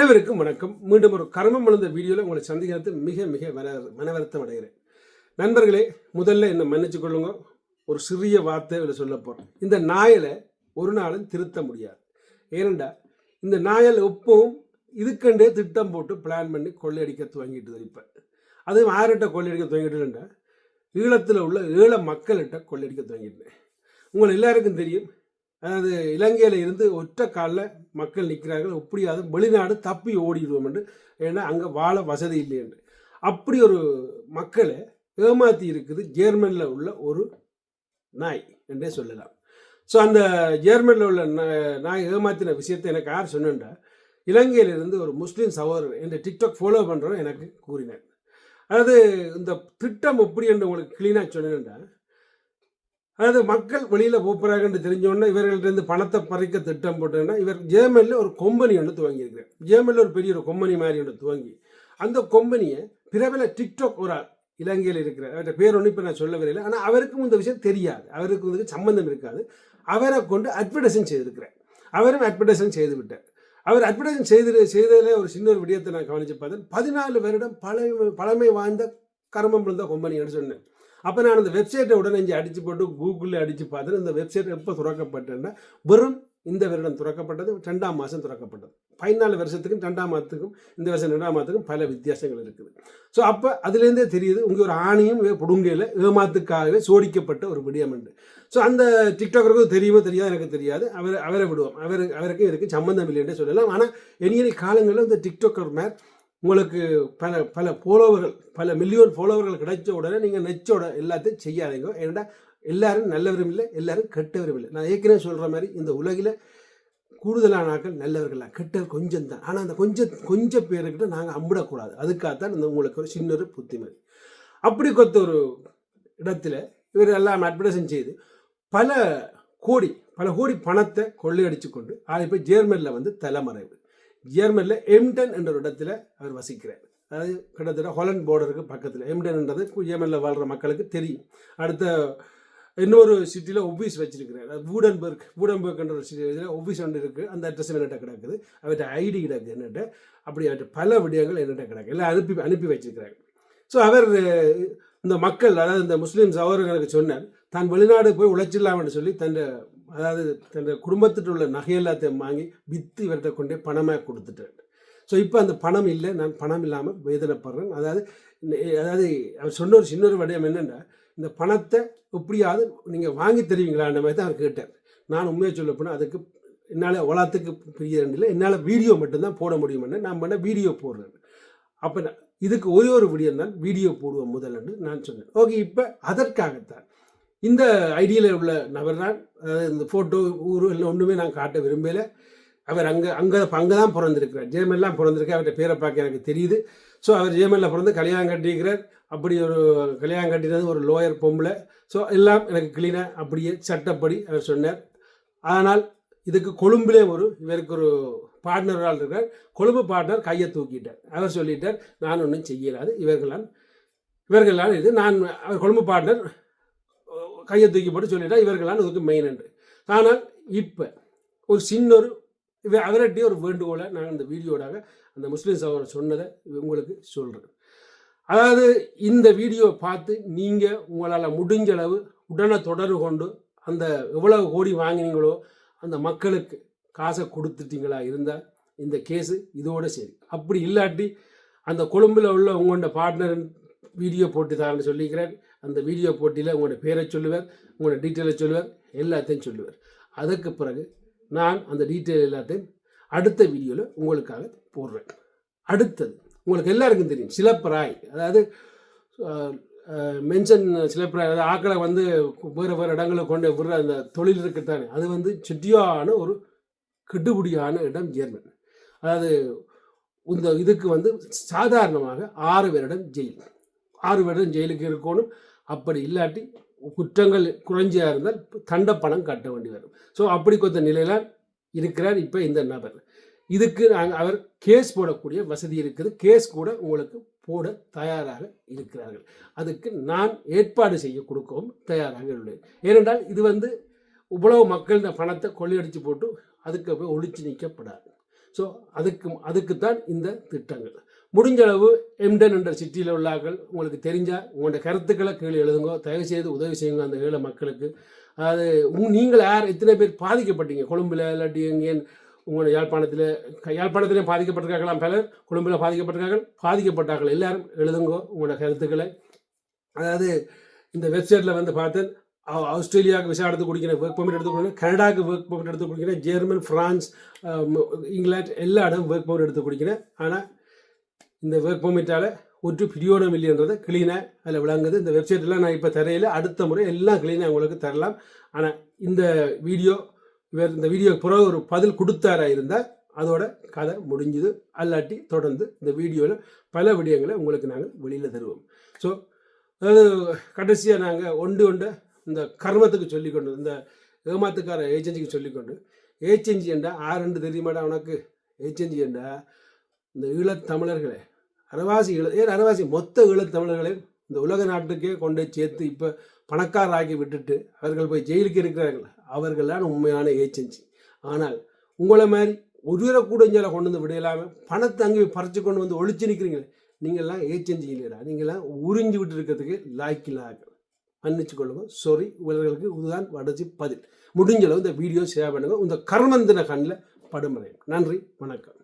அனைவருக்கும் வணக்கம். மீண்டும் ஒரு கர்மம் விழுந்த வீடியோவில் உங்களை சந்திக்கிறது மிக மிக மன வருத்தம் அடைகிறேன். நண்பர்களே முதல்ல என்னை மன்னிச்சு கொள்ளுங்க. ஒரு சிறிய வார்த்தை இதில் சொல்ல போகிறேன் இந்த நாயலை ஒரு நாளும் திருத்த முடியாது. ஏனெண்டா இந்த நாயல் எப்பவும் இதுக்கண்டே திட்டம் போட்டு பிளான் பண்ணி கொள்ளையடிக்க துவங்கிட்டு இப்போ. அதுவும் ஆறுகிட்ட கொள்ளையடிக்க துவங்கிட்டுண்டா ஈழத்தில் உள்ள ஈழ மக்கள்கிட்ட கொள்ளையடிக்க துவங்கிட்டேன். உங்களை எல்லாருக்கும் தெரியும் அதாவது இலங்கையில் இருந்து ஒற்றை காலில் மக்கள் நிற்கிறார்கள் எப்படியாவது வெளிநாடு தப்பி ஓடிடுவோம் என்று. ஏன்னா அங்கே வாழ வசதி இல்லை என்று. அப்படி ஒரு மக்களை ஏமாத்தி இருக்குது ஜேர்மனில் உள்ள ஒரு நாய் என்றே சொல்லலாம். ஸோ அந்த ஜேர்மனில் உள்ள நாய் ஏமாத்தின விஷயத்தை எனக்கு யார் சொன்னேன்டா இலங்கையிலிருந்து ஒரு முஸ்லீம் சகோதரர் என்று டிக்டாக் ஃபாலோ பண்ணுறோம் எனக்கு கூறினார் அதாவது இந்த திட்டம் எப்படி என்று உங்களுக்கு கிளீனாக சொன்னேன்டா. அதாவது மக்கள் வெளியில் போகிறாங்கன்னு தெரிஞ்சோடனே இவர்கள்ட்டேருந்து பணத்தை பறிக்க திட்டம் போட்டோன்னா இவர் ஜேர்மனில் ஒரு கொம்பனி ஒன்று துவங்கியிருக்கிறார். ஜேர்மனில் ஒரு பெரிய ஒரு கொம்பனி மாதிரி ஒன்று துவங்கி அந்த கொம்பனியை பிரபல டிக்டாக் ஒரு ஆள் இலங்கையில் இருக்கிறார் அவர்கிட்ட பேர் ஒன்று இப்போ நான் சொல்ல வரையில ஆனால் அவருக்கும் இந்த விஷயம் தெரியாது. அவருக்கு வந்து சம்மந்தம் இருக்காது. அவரை கொண்டு அட்வர்டைஸிங் செய்திருக்கிறார். அவரும் அட்வர்டைஸிங் செய்து விட்டார் அவர் அட்வர்டைஸிங் செய்து செய்ததில் ஒரு சின்ன ஒரு விடயத்தை நான் கவனித்து பார்த்தேன். பதினாலு வருடம் பழமை பழமை வாய்ந்த கர்மம் இருந்த கொம்பனின்னு சொன்னேன். அப்போ நான் அந்த வெப்சைட்டை உடனே இங்கே அடித்து போட்டு கூகுளில் அடித்து பார்த்தேன் இந்த வெப்சைட் எப்போ துறக்கப்பட்டேன்னா வெறும் இந்த வருடம் துறக்கப்பட்டது ரெண்டாம் மாதம் துறக்கப்பட்டது. பதினாலு வருஷத்துக்கும் ரெண்டாம் மாதத்துக்கும் இந்த வருஷம் ரெண்டாம் மாதத்துக்கும் பல வித்தியாசங்கள் இருக்குது. ஸோ அப்போ அதுலேருந்தே தெரியுது உங்கள் ஒரு ஆணையும் புடுங்கையில் ஏமாத்துக்காகவே சோடிக்கப்பட்ட ஒரு விடியம் உண்டு. ஸோ அந்த டிக்டாக்கருக்கும் தெரியுமோ தெரியாது? எனக்கு தெரியாது. அவர் அவரை விடுவோம். அவர் அவருக்கும் இதுக்கு சம்மந்தம் இல்லைன்னு சொல்லலாம். ஆனால் இனி காலங்களில் இந்த டிக்டாக்கர் மேல் உங்களுக்கு பல பல ஃபாலோவர்கள் பல மில்லியன் ஃபாலோவர்கள் கிடைச்ச உடனே நீங்கள் நெச்சோட எல்லாத்தையும் செய்யாதீங்க. ஏன்னா எல்லாரும் நல்லவரும் இல்லை எல்லாரும் கெட்டவரும் இல்லை. நான் ஏற்கனவே சொல்கிற மாதிரி இந்த உலகில் கூடுதலான ஆட்கள் நல்லவர்கள் கெட்டவர் கொஞ்சம் தான் ஆனால் அந்த கொஞ்சம் கொஞ்சம் பேருக்கிட்ட நாங்கள் அம்பிடக்கூடாது. அதுக்காகத்தான் இந்த உங்களுக்கு ஒரு சின்ன ஒரு புத்திமதி. அப்படி கொத்த ஒரு இடத்துல இவர் எல்லாம் அட்வர்டைஸிங் செய்து பல கோடி பல கோடி பணத்தை கொள்ளையடிச்சு கொண்டு அது இப்போ ஜேர்மனியில் வந்து தலைமறைவு. ஜேர்மனில் எம்டன் என்ற ஒரு இடத்துல அவர் வசிக்கிறார். அதாவது கிட்டத்தட்ட ஹொலண்ட் பார்டருக்கு பக்கத்தில். எம்டன்ன்றது ஜேர்மனில் வாழ்கிற மக்களுக்கு தெரியும். அடுத்த இன்னொரு சிட்டியில் ஒஃபீஸ் வச்சிருக்கிறார். வூடன்பர்க் வூடன்பர்க்ன்ற ஒரு சிட்டியில் ஒஃபீஸ் ஒன்று இருக்குது அந்த அட்ரஸ் என்னட்ட கிடக்குது? அவர்கிட்ட ஐடி கிடக்கு என்னட்ட. அப்படி அவர்கிட்ட பல விடயங்கள் என்னட்ட கிடக்கு. எல்லாம் அனுப்பி அனுப்பி வச்சிருக்கிறாங்க ஸோ அவர் இந்த மக்கள் அதாவது இந்த முஸ்லீம் சகோதரர்களுக்கு சொன்னார் தான் வெளிநாடு போய் உழைச்சிடலாம்னு சொல்லி தன் அதாவது தன் குடும்பத்திட்ட உள்ள நகை எல்லாத்தையும் வாங்கி விற்று இவர்கிட்ட கொண்டே பணமாக கொடுத்துட்டேன் ஸோ இப்போ அந்த பணம் இல்லை நான் பணம் இல்லாமல் வேதனைப்படுறேன். அதாவது அதாவது அவர் சொன்ன ஒரு சின்ன ஒரு விடயம் என்னென்னா இந்த பணத்தை எப்படியாவது நீங்கள் வாங்கி தருவீங்களான்ற மாதிரி தான் அவர் கேட்டார். நான் உண்மையை சொல்ல போனால் அதுக்கு என்னால் உலகத்துக்கு பிரிய இல்லை என்னால் வீடியோ மட்டும்தான் போட முடியுமென்னு நான் பண்ண வீடியோ போடுறேன். அப்போ இதுக்கு ஒரே ஒரு விடியம் தான் வீடியோ போடுவோம் முதல்ல நான் சொன்னேன். ஓகே இப்போ அதற்காகத்தான் இந்த ஐடியில் உள்ள நபர் தான். அதாவது இந்த ஃபோட்டோ ஊர் இல்லை ஒன்றுமே நான் காட்ட விரும்பலை. அவர் அங்கே அங்கே அங்கே தான் பிறந்திருக்கிறார். ஜேமெல்லாம் பிறந்திருக்கு அவர்கிட்ட பேரை பார்க்க எனக்கு தெரியுது. ஸோ அவர் ஜேமெல்ல பிறந்து கல்யாணம் கட்டியிருக்கிறார். அப்படி ஒரு கல்யாணம் கட்டினது ஒரு லோயர் பொம்பளை. ஸோ எல்லாம் எனக்கு கிளீனாக அப்படியே சட்டப்படி அவர் சொன்னார். ஆனால் இதுக்கு கொழும்பிலே ஒரு இவருக்கு ஒரு பார்ட்னர் ஆள் இருக்கார் கொழும்பு பார்ட்னர் கையை தூக்கிட்டார். அவர் சொல்லிட்டார் நான் ஒன்றும் செய்யலாது. இவர்களால் இவர்களால் இது நான் அவர் கொழும்பு பார்ட்னர் கையை தூக்கி போட்டு சொல்லிட்டார் இவர்களால் இதுக்கு மெயின் என்று. ஆனால் இப்போ ஒரு சின்ன ஒரு இவ அவர்கிட்டயே ஒரு வேண்டுகோளை நான் இந்த வீடியோடாக அந்த முஸ்லீம் சகோதரர் சொன்னதை உங்களுக்கு சொல்கிறேன் அதாவது இந்த வீடியோவை பார்த்து நீங்கள் உங்களால் முடிஞ்ச அளவு உடனே தொடர்பு கொண்டு அந்த எவ்வளவு கோடி வாங்கினீங்களோ அந்த மக்களுக்கு காசை கொடுத்துட்டீங்களா இருந்தால் இந்த கேஸு இதோட சரி. அப்படி இல்லாட்டி அந்த கொழும்பில் உள்ள உங்களோட பார்ட்னர் வீடியோ போட்டு தான்னு சொல்லிக்கிறார். அந்த வீடியோ போட்டியில் உங்களோட பேரை சொல்லுவார் உங்களோட டீட்டெயிலை சொல்லுவார் எல்லாத்தையும் சொல்லுவார். அதுக்கு பிறகு நான் அந்த டீட்டெயில் எல்லாத்தையும் அடுத்த வீடியோவில் உங்களுக்காக போடுறேன். அடுத்தது உங்களுக்கு எல்லாருக்கும் தெரியும் சிலப்பராய். அதாவது மென்ஷன் சிலப்பராய் அதாவது ஆக்களை வந்து வேறு வேறு இடங்களில் கொண்டு விடுற அந்த தொழில் இருக்குத்தானே அது வந்து சுட்டியான ஒரு கெடுபடியான இடம் ஜெர்மன். அதாவது இந்த இதுக்கு வந்து சாதாரணமாக ஆறு பேரிடம் ஜெயில். ஆறு வருடம் ஜெயிலுக்கு இருக்கணும். அப்படி இல்லாட்டி குற்றங்கள் குறைஞ்சியா இருந்தால் தண்ட பணம் கட்ட வேண்டி வரும். ஸோ அப்படி கொத்த நிலையில இருக்கிறார் இப்போ இந்த நபர். இதுக்கு நாங்கள் அவர் கேஸ் போடக்கூடிய வசதி இருக்குது. கேஸ் கூட உங்களுக்கு போட தயாராக இருக்கிறார்கள். அதுக்கு நான் ஏற்பாடு செய்ய கொடுக்கவும் தயாராக உள்ளேன். ஏனென்றால் இது வந்து இவ்வளவு மக்கள் இந்த பணத்தை கொள்ளையடித்து போட்டு அதுக்கு போய் ஒழிச்சு நிற்கப்படாது ஸோ அதுக்கு அதுக்குத்தான் இந்த திட்டங்கள். முடிஞ்சளவு எம்டன் என்ற சிட்டியில் உள்ளார்கள் உங்களுக்கு தெரிஞ்சால் உங்களோட கருத்துக்களை கீழே எழுதுங்க. தயவு செய்து உதவி செய்யுங்க அந்த ஏழை மக்களுக்கு. அது நீங்கள் யார்? எத்தனை பேர் பாதிக்கப்பட்டீங்க? கொழும்பில் இல்லாட்டி எங்கே உங்களோட யாழ்ப்பாணத்தில் யாழ்ப்பாணத்திலே பாதிக்கப்பட்டிருக்காங்களாம் பலர் கொழும்பில் பாதிக்கப்பட்டிருக்கார்கள். பாதிக்கப்பட்டார்கள். எல்லாரும் எழுதுங்க உங்களோட கருத்துக்களை. அதாவது இந்த வெப்சைட்டில் வந்து பார்த்தேன் ஆஸ்திரேலியாவுக்கு விசா எடுத்து கொடுக்கிற ஒர்க் பர்மிட் எடுத்து குடிக்கிறேன் கனடாவுக்கு ஒர்க் பர்மிட் எடுத்து கொடுக்குறேன் ஜெர்மன் ஃப்ரான்ஸ் இங்கிலாந்து எல்லா இடம் ஒர்க் பர்மிட் எடுத்து கொடுக்கிறேன் ஆனால் இந்த ஒர்க் பர்மிட்டால் ஒரு பிரியோடம் இல்லைன்றதை கிளீனாக அதில் விளங்குது. இந்த வெப்சைட்லாம் நான் இப்போ தரையில் அடுத்த முறை எல்லாம் கிளீனாக உங்களுக்கு தரலாம். ஆனால் இந்த வீடியோ வேறு இந்த வீடியோக்கு பிறகு ஒரு பதில் கொடுத்தாரா இருந்தால் அதோட கதை முடிஞ்சுது. அல்லாட்டி தொடர்ந்து இந்த வீடியோவில் பல விடயங்களை உங்களுக்கு நாங்கள் வெளியில் தருவோம். ஸோ அதாவது கடைசியாக நாங்கள் ஒன்று ஒன்று இந்த கர்மத்துக்கு சொல்லிக்கொண்டு இந்த ஏமாத்துக்கார ஏஜென்சிக்கு சொல்லிக்கொண்டு ஏஜென்சி என்றா ஆறுண்டு தெரியுமாடா உனக்கு? ஏஜென்சி என்றா இந்த ஈழத்தமிழர்களை அரவாசி ஈழ ஏன் அரவாசி மொத்த ஈழத்தமிழர்களையும் இந்த உலக நாட்டுக்கே கொண்டு சேர்த்து இப்போ பணக்காராக்கி விட்டுட்டு அவர்கள் போய் ஜெயிலுக்கு இருக்கிறார்கள். அவர்களான உண்மையான ஏஜென்சி. ஆனால் உங்களை மாதிரி ஒருவரை கூட இங்கே கொண்டு வந்து விடையில்லாமல் பணத்தை அங்கே பறித்து கொண்டு வந்து ஒழிச்சு நிற்கிறீங்களே நீங்கள்லாம் ஏஜென்சி இல்லைடா நீங்கள்லாம் உறிஞ்சி விட்டு இருக்கிறதுக்கு லாய்க்கில்லார்கள் மன்னிச்சு கொள்ளுங்க. சாரி இவர்களுக்கு இதுதான் வடச்சி பதில். முடிஞ்சளவு இந்த வீடியோ ஷேர் பண்ணுங்கள் இந்த கர்மந்தின கண்ணில் படுமுறை. நன்றி. வணக்கம்.